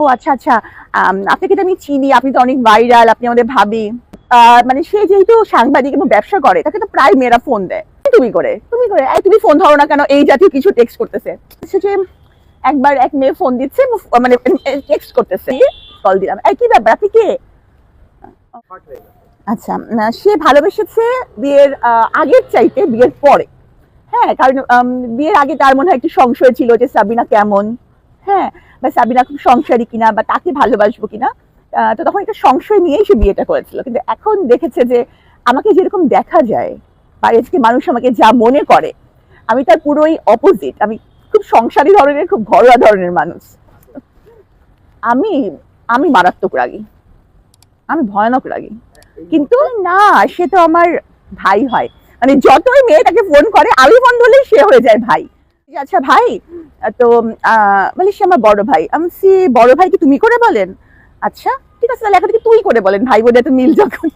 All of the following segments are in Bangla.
ও আচ্ছা আচ্ছা। আপনাকে তো আমি চিনি, আপনি তো অনেক ভাইরাল আপনি আমাদের ভাবি। মানে সে যেহেতু সাংবাদিক এবং ব্যবসা করে, তাকে তো প্রায় মেয়েরা ফোন দেয়। তুমি করে তুমি করে। তুমি ফোন ধরো না কেন? এই জাতীয় কিছু টেক্সট করতেছে। যে একবার এক মেয়ে ফোন দিচ্ছে মানে টেক্সট করতেছে। কল দিলাম। কি ব্যাপার? আপনি কে? আচ্ছা সে ভালোবেসেছে বিয়ের আগের চাইতে বিয়ের পরে। হ্যাঁ কারণ বিয়ের আগে তার মনে হয় একটু সংশয় ছিল যে সাবিনা কেমন। হ্যাঁ বা সাবিনা খুব সংসারী কিনা বা তাকে ভালোবাসবো কিনা তো তখন একটা সংশয় নিয়েই সে বিয়েটা করেছিল। কিন্তু এখন দেখেছে যে আমাকে যেরকম দেখা যায়, বা আজকে মানুষ আমাকে যা মনে করে, আমি তার পুরোই অপোজিট আমি খুব সংসারী ধরনের, খুব ঘরোয়া ধরনের মানুষ। আমি আমি মারাত্মক রাগী। আমি ভয়ানক রাগী। কিন্তু না, সে তো আমার ভাই হয়। মানে যতই মেয়ে তাকে ফোন করে, আমি ফোন ধরলেই সে হয়ে যায় ভাই। আচ্ছা ভাই তো আহ, মানে সে আমার বড় ভাই। আমি সে বড় ভাইকে তুমি করে বলেন? আচ্ছা ঠিক আছে তাহলে এখন থেকে তুই করে বলেন ভাই বোনের তো মিল যখন।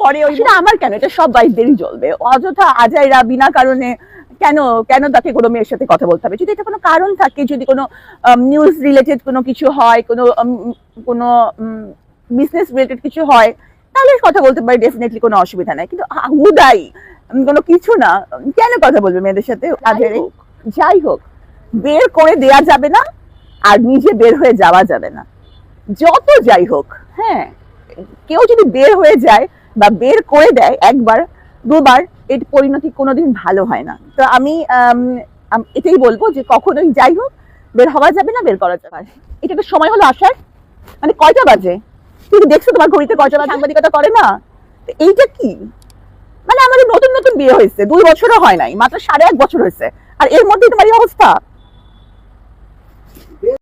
পরে ওই আমার কেন? এটা সব বাইকদেরই চলবে অযথা আজাইরা বিনা কারণে কেন কেন তাকে কোনো মেয়ের সাথে কথা বলতে হবে? যদি এটা কোনো কারণ থাকে যদি কোনো নিউজ রিলেটেড কোনো কিছু হয় কোনো কোনো বিজনেস রিলেটেড কিছু হয় তাহলে কথা বলতে পারি ডেফিনেটলি কোনো অসুবিধা নাই। কিন্তু হুদাই কোনো কিছু না। কেন কথা বলবে মেয়েদের সাথে? যাই হোক। বের করে দেয়া যাবে না আর নিজে বের হয়ে যাওয়া যাবে না। যত যাই হোক হ্যাঁ কেউ যদি বের হয়ে যায় বা বের করে দেয় একবার দুবার এর পরিণতি কোনোদিন ভালো হয় না। তো আমি এটাই বলব যে কখনোই যাই হোক বের হওয়া যাবে না বের করা যাবে এটা একটা সময় হলো আসার। মানে কয়টা বাজে? তুমি দেখছ তোমার ঘড়িতে কয়টা বাজে? সাংবাদিকতা করে না। তো এইটা কি? মানে আমাদের নতুন নতুন বিয়ে হয়েছে, দুই বছরও হয় নাই, মাত্র সাড়ে এক বছর হয়েছে। আর এর মধ্যে তোমার এই অবস্থা?